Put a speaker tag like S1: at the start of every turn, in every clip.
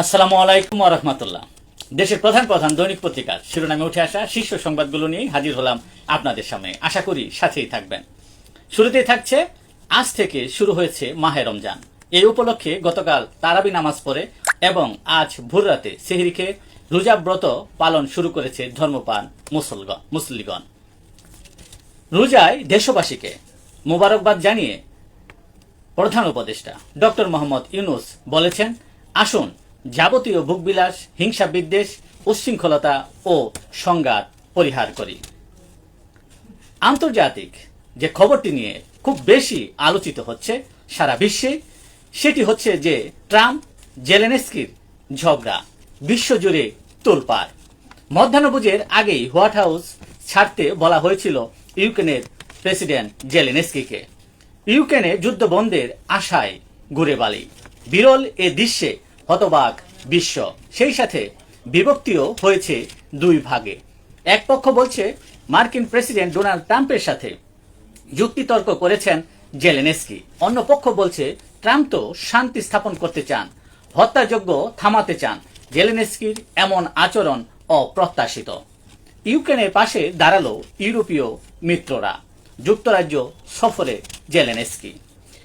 S1: আসসালামু আলাইকুম রহমতুল্লাহ। দেশের প্রধান প্রধান দৈনিক পত্রিকার শিরোনামে উঠে আসা শীর্ষ সংবাদগুলো নিয়ে হাজির হলাম আপনাদের সামনে। আশা করি সাথেই থাকবেন। শুরুতেই থাকছে, আজ থেকে শুরু হয়েছে মাহে রমজান। এই উপলক্ষে গতকাল তারাবি নামাজ পড়ে এবং আজ ভোররাতে সেহরিকে রোজা ব্রত পালন শুরু করেছে ধর্মপান মুসলগণ মুসলিগণ রোজায় দেশবাসীকে মোবারকবাদ জানিয়ে প্রধান উপদেষ্টা ডক্টর মোহাম্মদ ইউনুস বলেছেন, আসুন যাবতীয় ভোগবিলাস হিংসা বিদ্বেষ উচ্ছৃঙ্খলতা ও সংঘাত পরিহার করি। আন্তর্জাতিক যে খবরটি নিয়ে খুব বেশি আলোচিত হচ্ছে সারা বিশ্বে, সেটি হচ্ছে যে ট্রাম্প, জেলেনেস্কির ঝগড়া বিশ্বজুড়ে তোলপাড়। মধ্যাহ্নভোজের আগেই হোয়াইট হাউস ছাড়তে বলা হয়েছিল ইউক্রেনের প্রেসিডেন্ট জেলেনেস্কিকে। ইউক্রেনে যুদ্ধ বন্ধের আশায় ঘুরে বালি বিরল এ দৃশ্যে হতবাক বিশ্ব। সেই সাথে বিভক্তিও হয়েছে দুই ভাগে। এক পক্ষ বলছে মার্কিন প্রেসিডেন্ট ডোনাল্ড ট্রাম্পের সাথে যুক্তিতর্ক করেছেন জেলেনেস্কি। অন্য পক্ষ বলছে ট্রাম্প তো শান্তি স্থাপন করতে চান, হত্যাযজ্ঞ থামাতে চান। জেলেনেস্কির এমন আচরণ অপ্রত্যাশিত। ইউক্রেনের পাশে দাঁড়াল ইউরোপীয় মিত্ররা। যুক্তরাজ্য সফরে জেলেনেস্কি।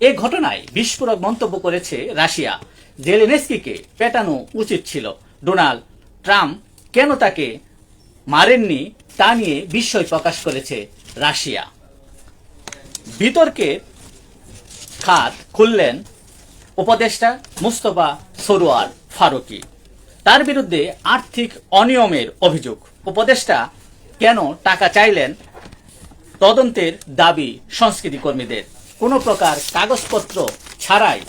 S1: এ ঘটনায় বিস্ফোরক মন্তব্য করেছে রাশিয়া। জেলেনেস্কিকে পেটানো উচিত ছিল। ডোনাল্ড ট্রাম্প কেন তাকে মারেননি তা নিয়ে বিস্ময় প্রকাশ করেছে রাশিয়া। বিতর্কের খাত খুললেন উপদেষ্টা মুস্তফা সরোয়ার ফারুকি। তার বিরুদ্ধে আর্থিক অনিয়মের অভিযোগ। উপদেষ্টা কেন টাকা চাইলেন? তদন্তের দাবি সংস্কৃতি কর্মীদের কোনো প্রকার কাগজপত্র ছাড়াই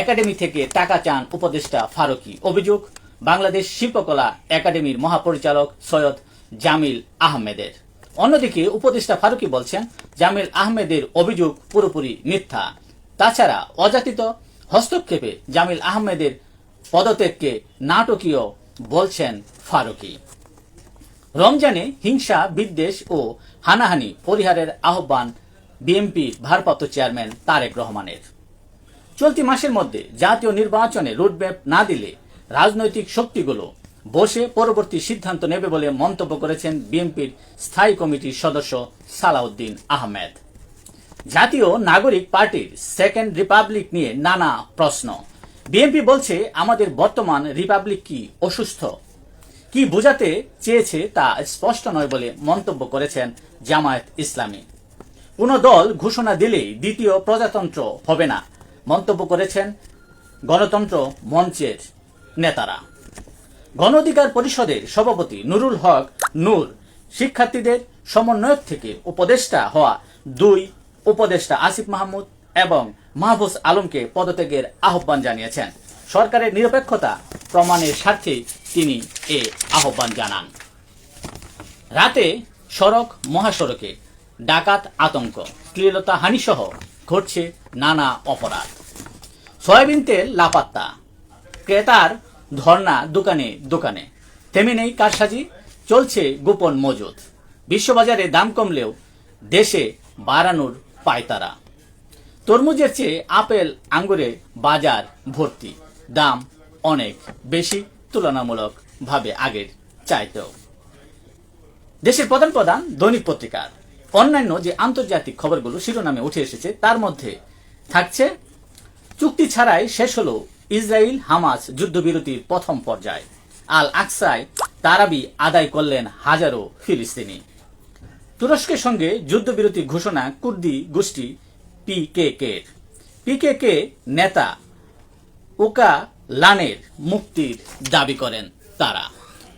S1: একাডেমি থেকে টাকা চান উপদেষ্টা ফারুকি। অভিযোগ, বাংলাদেশ শিল্পকলা একাডেমির মহাপরিচালক সৈয়দ জামিল আহমেদের। অন্যদিকে উপদেষ্টা ফারুকি বলছেন, জামিল আহমেদের অভিযোগ পুরোপুরি মিথ্যা। তাছাড়া অযাচিত হস্তক্ষেপে জামিল আহমেদের পদত্যাগকে নাটকীয় বলছেন ফারুকি। রমজানে হিংসা, বিদ্বেষ ও হানাহানি পরিহারের আহ্বান বিএনপির ভারপ্রাপ্ত চেয়ারম্যান তারেক রহমানের। চলতি মাসের মধ্যে জাতীয় নির্বাচনে রুটম্যাপ না দিলে রাজনৈতিক শক্তিগুলো বসে পরবর্তী সিদ্ধান্ত নেবে বলে মন্তব্য করেছেন বিএনপির স্থায়ী কমিটির সদস্য সালাউদ্দিন আহমেদ। জাতীয় নাগরিক পার্টির সেকেন্ড রিপাবলিক নিয়ে নানা প্রশ্ন। বিএনপি বলছে, আমাদের বর্তমান রিপাবলিক কি অসুস্থ? কি বোঝাতে চেয়েছে তা স্পষ্ট নয় বলে মন্তব্য করেছেন জামায়াত ইসলামী। কোন দল ঘোষণা দিলেই দ্বিতীয় প্রজাতন্ত্র হবে না, মন্তব্য করেছেন গণতন্ত্র মঞ্চের নেতারা। গণ অধিকার পরিষদের সভাপতি নুরুল হক নূর, শিক্ষার্থীদের সমন্বয়ক থেকে উপদেষ্টা হওয়া দুই উপদেষ্টা আসিফ মাহমুদ এবং মাহবুজ আলমকে পদত্যাগের আহ্বান জানিয়েছেন। সরকারের নিরপেক্ষতা প্রমাণের স্বার্থে তিনি এ আহ্বান জানান। রাতে সড়ক মহাসড়কে ডাকাত আতঙ্ক, শ্লীলতা হানিসহ ঘটছে নানা অপরাধ। সয়াবিন তেল, লাপাত্তা। ক্রেতার ধর্ণা দোকানে দোকানে। থেমে নেই কারসাজি, চলছে গোপন মজুদ। বিশ্ববাজারে দাম কমলেও দেশে বাড়ানোর পায়তারা। তরমুজের চেয়ে আপেল আঙ্গুরে বাজার ভর্তি। দাম অনেক বেশি তুলনামূলক ভাবে আগের চাইতেও। দেশের প্রধান প্রধান দৈনিক পত্রিকার। অন্যান্য যে আন্তর্জাতিক খবরগুলো শিরোনামে উঠে এসেছে, তার মধ্যে থাকছে, চুক্তি ছাড়াই শেষ হলো ইসরায়েল হামাস যুদ্ধবিরতির প্রথম পর্যায়। আল আকসায় তারাবি আদায় করলেন হাজারো ফিলিস্তিনি। তুরস্কের সঙ্গে যুদ্ধবিরতি ঘোষণা কুর্দি গোষ্ঠী পিকেকে পিকেকে নেতা ওকা লানের মুক্তির দাবি করেন তারা।